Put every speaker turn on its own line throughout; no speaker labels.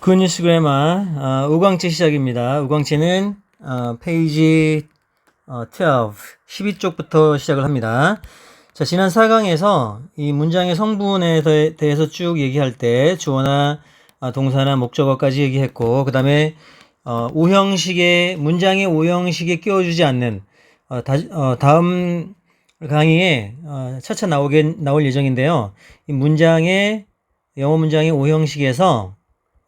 굿뉴스 그래마 어, 우광체 시작입니다. 우광체는 어, 페이지 어, 12, 12쪽부터 시작을 합니다. 자, 지난 4강에서 이 문장의 성분에 대- 대해서 쭉 얘기할 때 주어나 아, 동사나 목적어까지 얘기했고 그 다음에 어, 오형식의 문장의 오형식에 끼워주지 않는 어, 다, 어, 다음 강의에 어, 차차 나오게 나올 예정인데요. 이 문장의 영어 문장의 오형식에서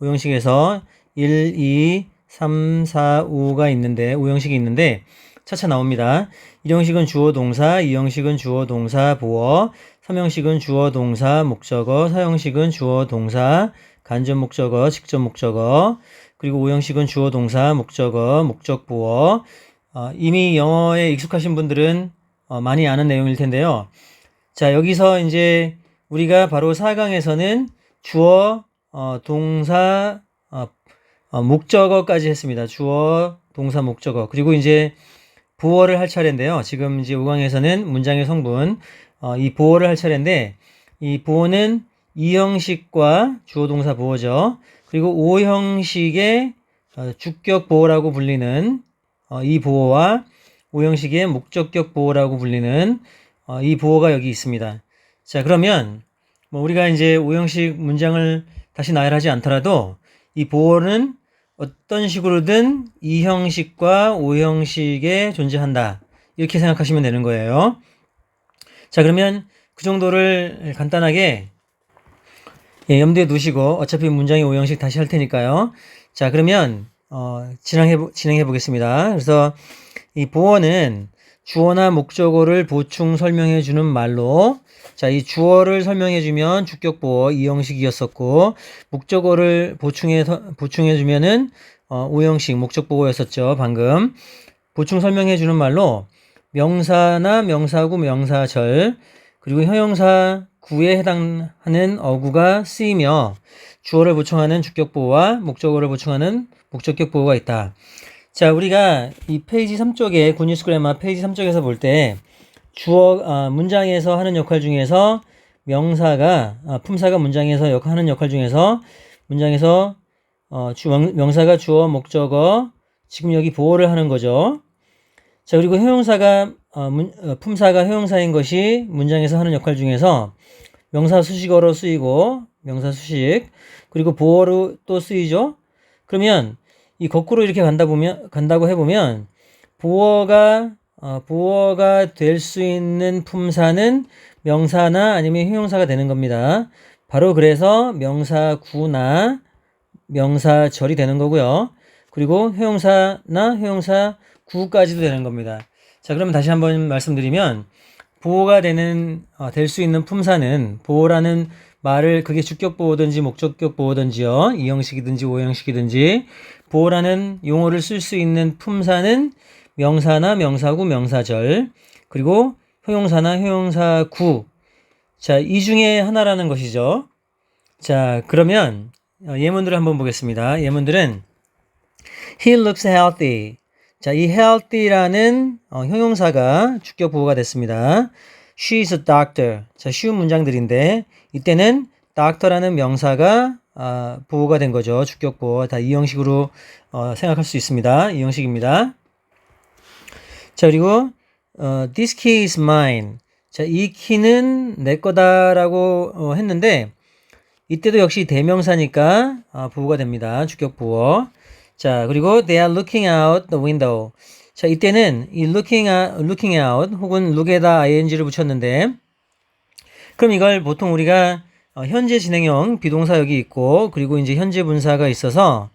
오형식에서 1, 2, 3, 4, 5가 있는데 오형식이 있는데 차차 나옵니다. 1형식은 주어 동사, 2형식은 주어 동사 보어, 3형식은 주어 동사 목적어, 4형식은 주어 동사 간접 목적어, 직접 목적어, 그리고 5형식은 주어 동사 목적어, 목적 보어. 어, 이미 영어에 익숙하신 분들은 어, 많이 아는 내용일 텐데요. 자, 여기서 이제 우리가 바로 4강에서는 주어, 어, 동사, 어, 어, 목적어까지 했습니다. 주어, 동사, 목적어. 그리고 이제 보어를 할 차례인데요. 지금 이제 5강에서는 문장의 성분, 어, 이 보어를 할 차례인데, 이 보어는 2형식과 주어, 동사, 보어죠. 그리고 5형식의 어, 주격 보어라고 불리는 어, 이 보어와 5형식의 목적격 보어라고 불리는 어, 이 보어가 여기 있습니다. 자, 그러면 뭐 우리가 이제 5형식 문장을 다시 나열하지 않더라도 이 보어는 어떤 식으로든 2형식과 5형식에 존재한다. 이렇게 생각하시면 되는 거예요. 자, 그러면 그 정도를 간단하게 예, 염두에 두시고 어차피 문장의 5형식 다시 할 테니까요. 자, 그러면 어, 진행해 보- 진행해 보겠습니다. 그래서 이 보어는 주어나 목적어를 보충 설명해 주는 말로 자, 이 주어를 설명해 주면 주격 보어 이 형식이었었고 목적어를 보충해 보충해 주면은 어, 5형식 목적 보어였었죠. 방금. 보충 설명해 주는 말로 명사나 명사구, 명사절 그리고 형용사 구에 해당하는 어구가 쓰이며 주어를 보충하는 주격 보어와 목적어를 보충하는 목적격 보어가 있다. 자, 우리가 이 페이지 3쪽에 굿뉴스 그래마 페이지 3쪽에서 볼 때 주어 아, 문장에서 하는 역할 중에서 명사가 아, 품사가 문장에서 역, 하는 역할 중에서 문장에서 어, 주, 명, 명사가 주어 목적어 지금 여기 보어를 하는 거죠. 자 그리고 형용사가 어, 문, 어, 품사가 형용사인 것이 문장에서 하는 역할 중에서 명사 수식어로 쓰이고 명사 수식 그리고 보어로 또 쓰이죠. 그러면 이 거꾸로 이렇게 간다 보면 간다고 해보면 보어가 어, 보어가 될 수 있는 품사는 명사나 아니면 형용사가 되는 겁니다. 바로 그래서 명사구나 명사절이 되는 거고요. 그리고 형용사나 형용사 구까지도 되는 겁니다. 자, 그러면 다시 한번 말씀드리면 보호가 되는 어, 될수 있는 품사는 보호라는 말을 그게 주격 보호든지 목적격 보호든지요. 이 형식이든지 오 형식이든지 보호라는 용어를 쓸 수 있는 품사는 명사나 명사구, 명사절 그리고 형용사나 형용사구 자, 이 중에 하나라는 것이죠. 자, 그러면 어, 예문들을 한번 보겠습니다. 예문들은 He looks healthy. 자, 이 healthy라는 어, 형용사가 주격 보호가 됐습니다. She is a doctor. 자, 쉬운 문장들인데 이때는 doctor라는 명사가 아, 보호가 된 거죠. 주격 보호. 다 이 형식으로 어, 생각할 수 있습니다. 이 형식입니다. 자, 그리고 어, this key is mine. 자, 이 키는 내 거다라고 어, 했는데 이때도 역시 대명사니까 아, 보호가 됩니다. 주격 보호. 자, 그리고 they are looking out the window. 자, 이때는 이 looking out, looking out 혹은 look에다 ing를 붙였는데 그럼 이걸 보통 우리가 어, 현재 진행형 비동사 여기 있고 그리고 이제 현재 분사가 있어서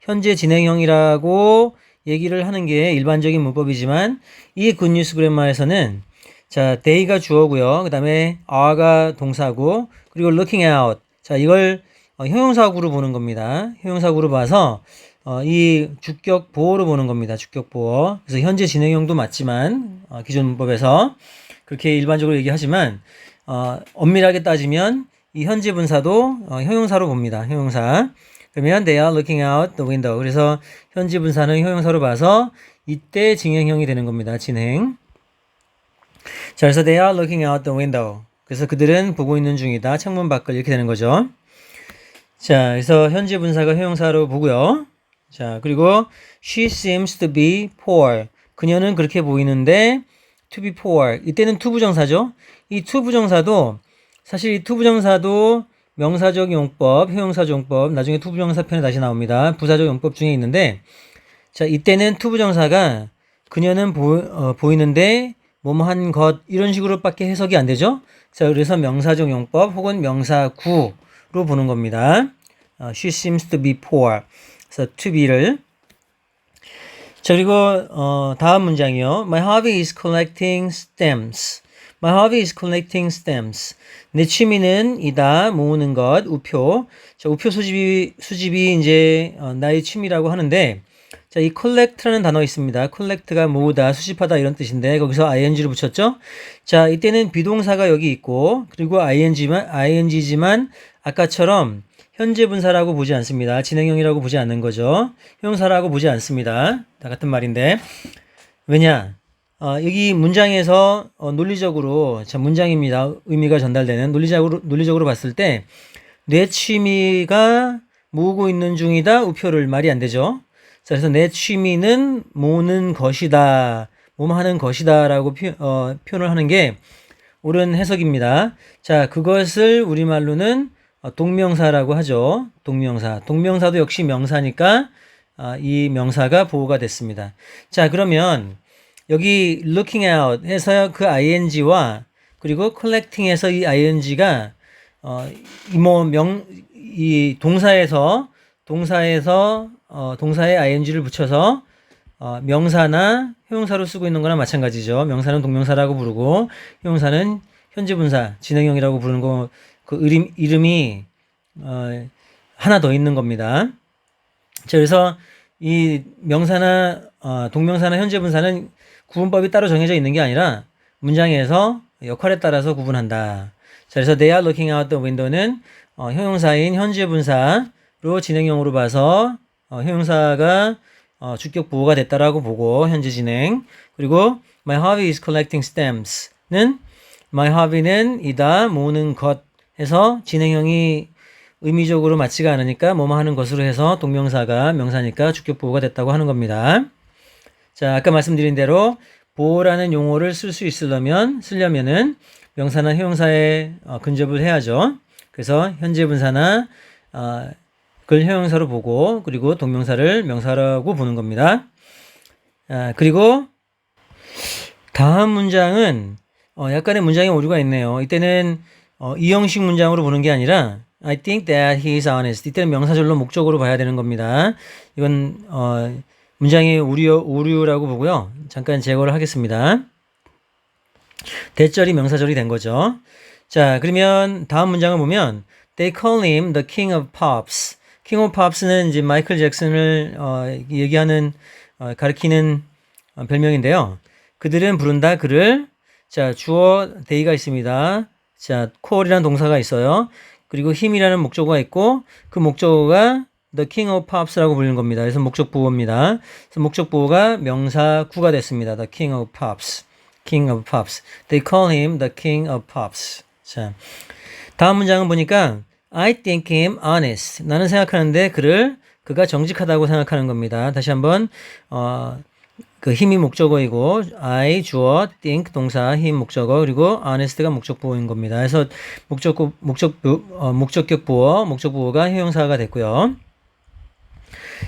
현재 진행형이라고 얘기를 하는 게 일반적인 문법이지만 이 굿뉴스 그래마에서는 자, they가 주어고요. 그다음에 are가 동사고 그리고 looking out. 자, 이걸 어, 형용사구로 보는 겁니다. 형용사구로 봐서 어, 이 주격 보호로 보는 겁니다. 주격 보호. 그래서 현재 진행형도 맞지만 어, 기존 문법에서 그렇게 일반적으로 얘기하지만 어, 엄밀하게 따지면 이 현재 분사도 어, 형용사로 봅니다. 형용사. 그러면 they are looking out the window. 그래서 현재 분사는 형용사로 봐서 이때 진행형이 되는 겁니다. 진행. 자, 그래서 they are looking out the window. 그래서 그들은 보고 있는 중이다. 창문 밖을 이렇게 되는 거죠. 자, 그래서 현재 분사가 형용사로 보고요. 자, 그리고 she seems to be poor. 그녀는 그렇게 보이는데 to be poor. 이때는 투부정사죠. 이 투부정사도 사실 이 투부정사도 명사적 용법, 형용사적 용법, 나중에 투부정사 편에 다시 나옵니다. 부사적 용법 중에 있는데 자, 이때는 투부정사가 그녀는 보, 어, 보이는데 뭐뭐한 것 이런 식으로밖에 해석이 안 되죠. 자, 그래서 명사적 용법 혹은 명사구로 보는 겁니다. 어, she seems to be poor. 그래서 to be를 자, 그리고 어, 다음 문장이요. My hobby is collecting stamps. My hobby is collecting stamps. 내 취미는 이다 모으는 것 우표. 자, 우표 수집이 수집이 이제 어, 나의 취미라고 하는데 자, 이 collect라는 단어 있습니다. collect가 모으다, 수집하다 이런 뜻인데 거기서 ing를 붙였죠. 자, 이때는 비동사가 여기 있고 그리고 ing만 ing지만 아까처럼 현재 분사라고 보지 않습니다. 진행형이라고 보지 않는 거죠. 형용사라고 보지 않습니다. 다 같은 말인데 왜냐? 어, 여기 문장에서 어, 논리적으로 자 문장입니다. 의미가 전달되는 논리적으로 논리적으로 봤을 때 내 취미가 모으고 있는 중이다. 우표를 말이 안 되죠. 자, 그래서 내 취미는 모으는 것이다. 몸하는 것이다라고 표, 어, 표현을 하는 게 옳은 해석입니다. 자, 그것을 우리말로는 어, 동명사라고 하죠. 동명사. 동명사도 역시 명사니까 아, 이 명사가 보호가 됐습니다. 자, 그러면 여기 looking out 해서 그 ing와 그리고 collecting에서 이 ing가 어, 이뭐명 이 동사에서 동사에서 어, 동사에 ing를 붙여서 어, 명사나 형용사로 쓰고 있는 거나 마찬가지죠. 명사는 동명사라고 부르고 형용사는 현재 분사, 진행형이라고 부르는 거 그 이름, 이름이 어, 하나 더 있는 겁니다. 자, 그래서 이 명사나 어, 동명사나 현재 분사는 구분법이 따로 정해져 있는 게 아니라 문장에서 역할에 따라서 구분한다. 자, 그래서 they are looking out the window는 어, 형용사인 현재 분사로 진행형으로 봐서 어, 형용사가 어, 주격 부호가 됐다라고 보고 현재 진행. 그리고 my hobby is collecting stamps는 my hobby는 이다 모으는 것 해서 진행형이 의미적으로 맞지가 않으니까 뭐뭐 하는 것으로 해서 동명사가 명사니까 주격 부호가 됐다고 하는 겁니다. 자, 아까 말씀드린 대로 보호라는 용어를 쓸 수 있으려면 쓰려면은 명사나 형용사에 어, 근접을 해야죠. 그래서 현재 분사나 어, 그걸 형용사로 보고 그리고 동명사를 명사라고 보는 겁니다. 아, 그리고 다음 문장은 어, 약간의 문장에 오류가 있네요. 이때는 어, 이 형식 문장으로 보는 게 아니라 I think that he is honest. 이때는 명사절로 목적으로 봐야 되는 겁니다. 이건 어, 문장의 오류, 오류라고 보고요. 잠깐 제거를 하겠습니다. 대절이 명사절이 된 거죠. 자, 그러면 다음 문장을 보면 They call him the king of pops. king of pops는 이제 마이클 잭슨을 어, 얘기하는 어, 가리키는 어, 별명인데요. 그들은 부른다 그를 자 주어 they가 있습니다. 자 call이라는 동사가 있어요. 그리고 힘이라는 목적어가 있고 그 목적어가 the king of pops라고 불리는 겁니다. 그래서 목적 부호입니다. 그래서 목적 부호가 명사 구가 됐습니다. the king of pops. king of pops. They call him the king of pops. 자, 다음 문장은 보니까 I think him honest. 나는 생각하는데 그를 그가 정직하다고 생각하는 겁니다. 다시 한번 어, 그 힘이 목적어이고 I 주어, think 동사, 힘 목적어 그리고 honest가 목적보호인 겁니다. 그래서 목적 목적 어, 목적격 보호, 목적보호가 형용사가 됐고요.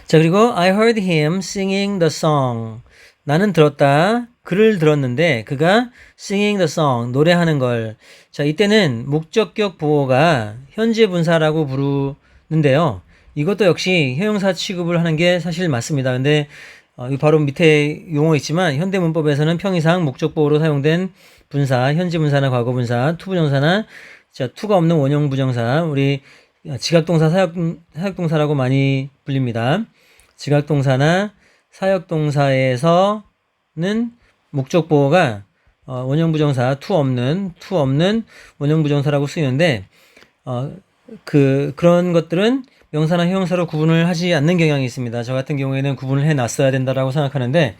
자 그리고 I heard him singing the song. 나는 들었다. 그를 들었는데 그가 singing the song 노래하는 걸. 자 이때는 목적격 보호가 현재 분사라고 부르는데요. 이것도 역시 형용사 취급을 하는 게 사실 맞습니다. 근데 어, 바로 밑에 용어 있지만 현대문법에서는 평이상 목적보호로 사용된 분사, 현재 분사나 과거 분사, 투부정사나 자 투가 없는 원형 부정사, 우리 지각동사, 사역, 사역동사라고 많이 불립니다. 지각동사나 사역동사에서는 목적 보호가 어, 원형 부정사 투 없는 투 없는 원형 부정사라고 쓰이는데 어, 그 그런 것들은 명사나 형용사로 구분을 하지 않는 경향이 있습니다. 저 같은 경우에는 구분을 해 놨어야 된다라고 생각하는데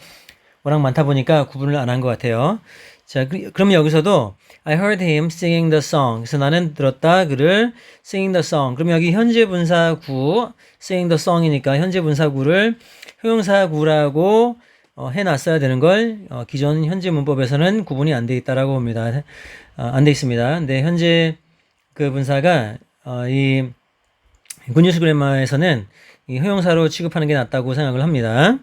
워낙 많다 보니까 구분을 안 한 것 같아요. 자, 그, 그럼 여기서도 I heard him singing the song. 그래서 나는 들었다 그를 singing the song. 그럼 여기 현재 분사구 singing the song이니까 현재 분사구를 형용사구라고 어, 해놨어야 되는 걸 어, 기존 현재 문법에서는 구분이 안 돼 있다라고 봅니다. 어, 안돼 있습니다. 근데 현재 그 분사가 어, 이 굿뉴스 그래머에서는 이 형용사로 취급하는 게 낫다고 생각을 합니다.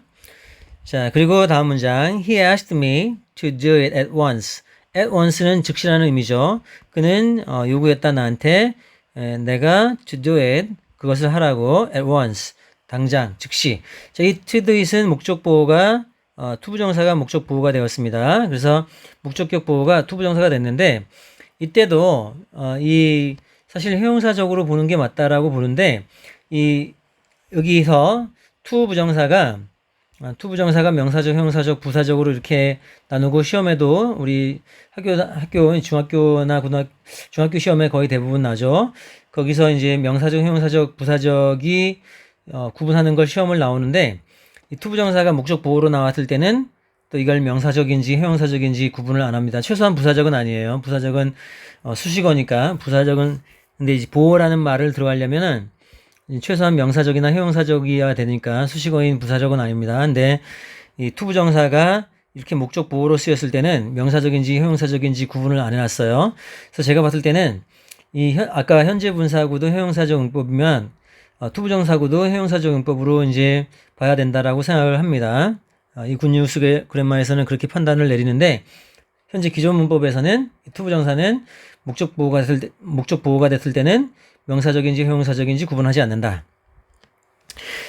자, 그리고 다음 문장. He asked me to do it at once. at once는 즉시라는 의미죠. 그는 어, 요구했다 나한테 에, 내가 to do it 그것을 하라고 at once 당장 즉시. 자, 이 to do it은 목적 보호가 어, 투부정사가 목적 보호가 되었습니다. 그래서 목적격 보호가 투부정사가 됐는데 이때도 어, 이 사실 형용사적으로 보는 게 맞다라고 보는데 이 여기서 투 부정사가 아, 투 부정사가 명사적, 형용사적, 부사적으로 이렇게 나누고 시험에도 우리 학교 학교 중학교나 고등학교 중학교 시험에 거의 대부분 나죠. 거기서 이제 명사적, 형용사적, 부사적이 어, 구분하는 걸 시험을 나오는데 이 투 부정사가 목적 보호로 나왔을 때는 또 이걸 명사적인지 형용사적인지 구분을 안 합니다. 최소한 부사적은 아니에요. 부사적은 어, 수식어니까 부사적은 근데 이제 보호라는 말을 들어가려면은 최소한 명사적이나 형용사적이어야 되니까 수식어인 부사적은 아닙니다. 근데 이 투부정사가 이렇게 목적 보호로 쓰였을 때는 명사적인지 형용사적인지 구분을 안 해놨어요. 그래서 제가 봤을 때는 이 현- 아까 현재 분사구도 형용사적 용법이면 어, 투부정사구도 형용사적 용법으로 이제 봐야 된다라고 생각을 합니다. 어, 이 굿뉴스 그랜마에서는 그렇게 판단을 내리는데 현재 기존 문법에서는 이 투부정사는 목적 보호가 됐을 때, 목적 보호가 됐을 때는 명사적인지 형용사적인지 구분하지 않는다.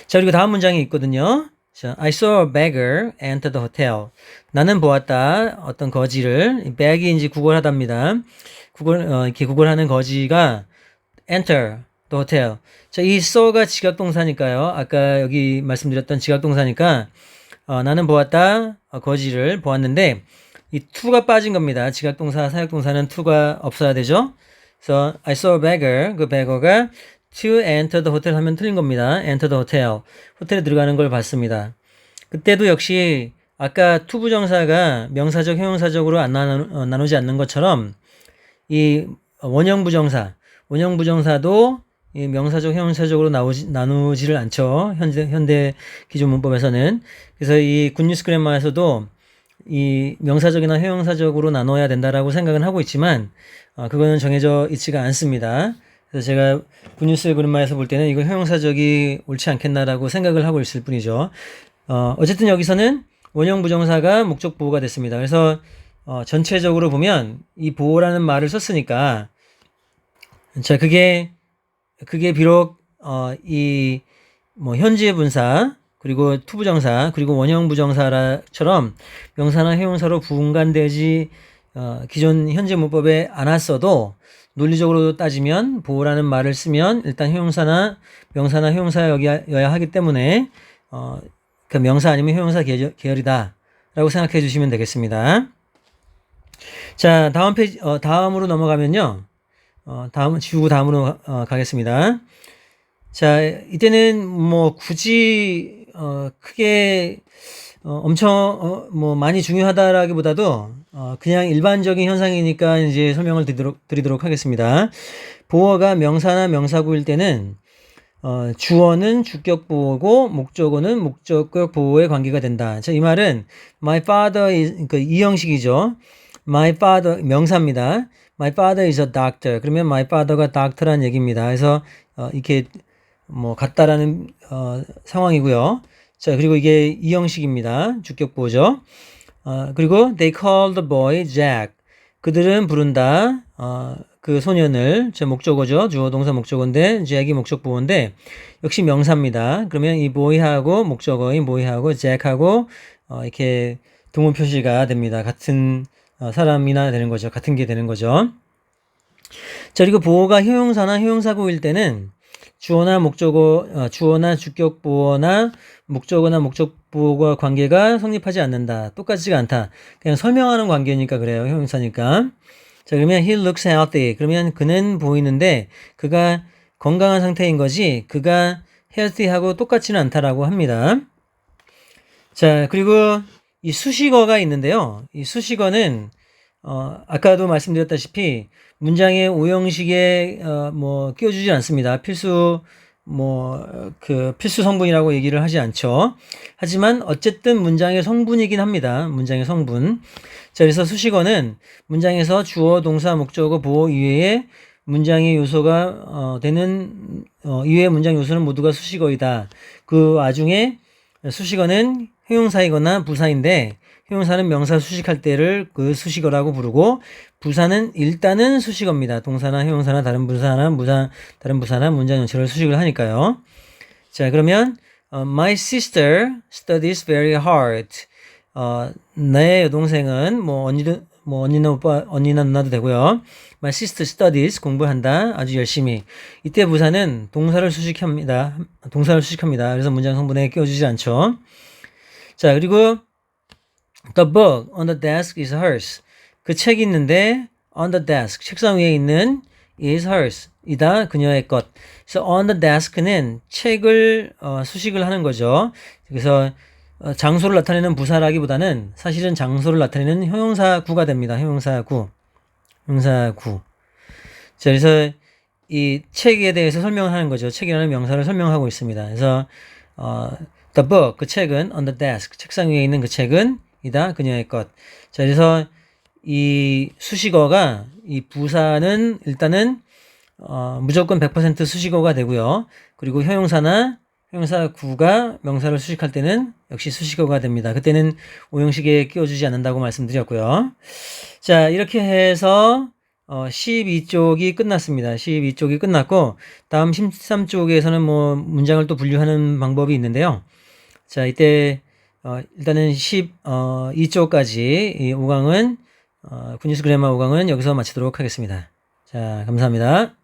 자, 그리고 다음 문장이 있거든요. 자, I saw a beggar enter the hotel. 나는 보았다. 어떤 거지를. 이 beg이인지 구걸하답니다. 구걸, 어, 이렇게 구걸하는 거지가 enter the hotel. 자, 이 saw가 지각동사니까요. 아까 여기 말씀드렸던 지각동사니까, 어, 나는 보았다. 어, 거지를 보았는데, 이 to가 빠진 겁니다. 지각동사, 사역동사는 to가 없어야 되죠. 그래서 I saw a beggar. 그 beggar가 to enter the hotel 하면 틀린 겁니다. enter the hotel. 호텔에 들어가는 걸 봤습니다. 그때도 역시 아까 to 부정사가 명사적, 형용사적으로 안 나누, 어, 나누지 않는 것처럼 이 원형 부정사, 원형 부정사도 이 명사적, 형용사적으로 나오지, 나누지를 않죠. 현재, 현대 기존 문법에서는. 그래서 이 굿뉴스 그래머에서도 이 명사적이나 형용사적으로 나눠야 된다라고 생각은 하고 있지만 어, 그거는 정해져 있지가 않습니다. 그래서 제가 굿뉴스 그림마에서 볼 때는 이거 형용사적이 옳지 않겠나라고 생각을 하고 있을 뿐이죠. 어, 어쨌든 여기서는 원형 부정사가 목적 보호가 됐습니다. 그래서 어, 전체적으로 보면 이 보호라는 말을 썼으니까 자 그게 그게 비록 어, 이 뭐 현재 분사 그리고 투부정사 그리고 원형 부정사처럼 명사나 형용사로 분간되지 어, 기존 현재 문법에 안 왔어도 논리적으로 따지면 보호라는 말을 쓰면 일단 형용사나 명사나 형용사여야 하기 때문에 어, 그 명사 아니면 형용사 계열, 계열이다라고 생각해 주시면 되겠습니다. 자 다음 페이지 어, 다음으로 넘어가면요. 어, 다음 지우고 다음으로 어, 가겠습니다. 자, 이때는 뭐 굳이 어, 크게 어, 엄청 어, 뭐 많이 중요하다라기보다도 어, 그냥 일반적인 현상이니까 이제 설명을 드리도록, 드리도록 하겠습니다. 보어가 명사나 명사구일 때는 어, 주어는 주격 보호고 목적어는 목적격 보호의 관계가 된다. 자, 이 말은 my father is 그이 형식이죠. my father 명사입니다. My father is a doctor. 그러면 my father가 doctor란 얘기입니다. 그래서 어, 이렇게 뭐 같다라는 어, 상황이고요. 자 그리고 이게 이 형식입니다. 주격 보호죠. 어, 그리고 they call the boy Jack. 그들은 부른다. 어, 그 소년을 제 목적어죠. 주어 동사 목적어인데 Jack이 목적 보호인데 역시 명사입니다. 그러면 이 boy하고 목적어인 boy하고 Jack하고 어, 이렇게 등호 표시가 됩니다. 같은 어, 사람이나 되는 거죠. 같은 게 되는 거죠. 자 그리고 보호가 형용사나 형용사구일 때는 주어나 목적어, 어, 주어나 주격 보어나 목적어나 목적 보어가 관계가 성립하지 않는다. 똑같지가 않다. 그냥 설명하는 관계니까 그래요. 형용사니까. 자, 그러면 he looks healthy. 그러면 그는 보이는데 그가 건강한 상태인 거지 그가 healthy하고 똑같지는 않다라고 합니다. 자, 그리고 이 수식어가 있는데요. 이 수식어는 어, 아까도 말씀드렸다시피 문장의 오형식에 어, 뭐 끼워주지 않습니다. 필수 뭐 그 필수 성분이라고 얘기를 하지 않죠. 하지만 어쨌든 문장의 성분이긴 합니다. 문장의 성분. 자, 그래서 수식어는 문장에서 주어, 동사, 목적어, 보호 이외에 문장의 요소가 어, 되는 어, 이외의 문장 요소는 모두가 수식어이다. 그 와중에 수식어는 형용사이거나 부사인데 형용사는 명사 수식할 때를 그 수식어라고 부르고 부사는 일단은 수식어입니다. 동사나 형용사나 다른 부사나 무사 다른 부사나 문장 전체를 수식을 하니까요. 자 그러면 어, My sister studies very hard. 어, 내 여동생은 뭐 언니도 뭐 언니나 오빠 언니나 누나도 되고요. My sister studies 공부한다 아주 열심히. 이때 부사는 동사를 수식합니다. 동사를 수식합니다. 그래서 문장 성분에 끼워주지 않죠. 자 그리고 The book on the desk is hers. 그 책이 있는데 on the desk 책상 위에 있는 is hers 이다 그녀의 것. 그래서 on the desk는 책을 어, 수식을 하는 거죠. 그래서 어, 장소를 나타내는 부사라기보다는 사실은 장소를 나타내는 형용사구가 됩니다. 형용사구. 형용사구. 자, 그래서 이 책에 대해서 설명을 하는 거죠. 책이라는 명사를 설명하고 있습니다. 그래서 어, the book 그 책은 on the desk 책상 위에 있는 그 책은 이다 그녀의 것. 자, 그래서 이 수식어가 이 부사는 일단은 어, 무조건 100% 수식어가 되고요. 그리고 형용사나 형용사 구가 명사를 수식할 때는 역시 수식어가 됩니다. 그때는 오형식에 끼워주지 않는다고 말씀드렸고요. 자, 이렇게 해서 어, 12쪽이 끝났습니다. 12쪽이 끝났고 다음 13쪽에서는 뭐 문장을 또 분류하는 방법이 있는데요. 자, 이때 어, 일단은 12쪽까지 이 5강은 어, 군뉴스 그래마 5강은 여기서 마치도록 하겠습니다. 자, 감사합니다.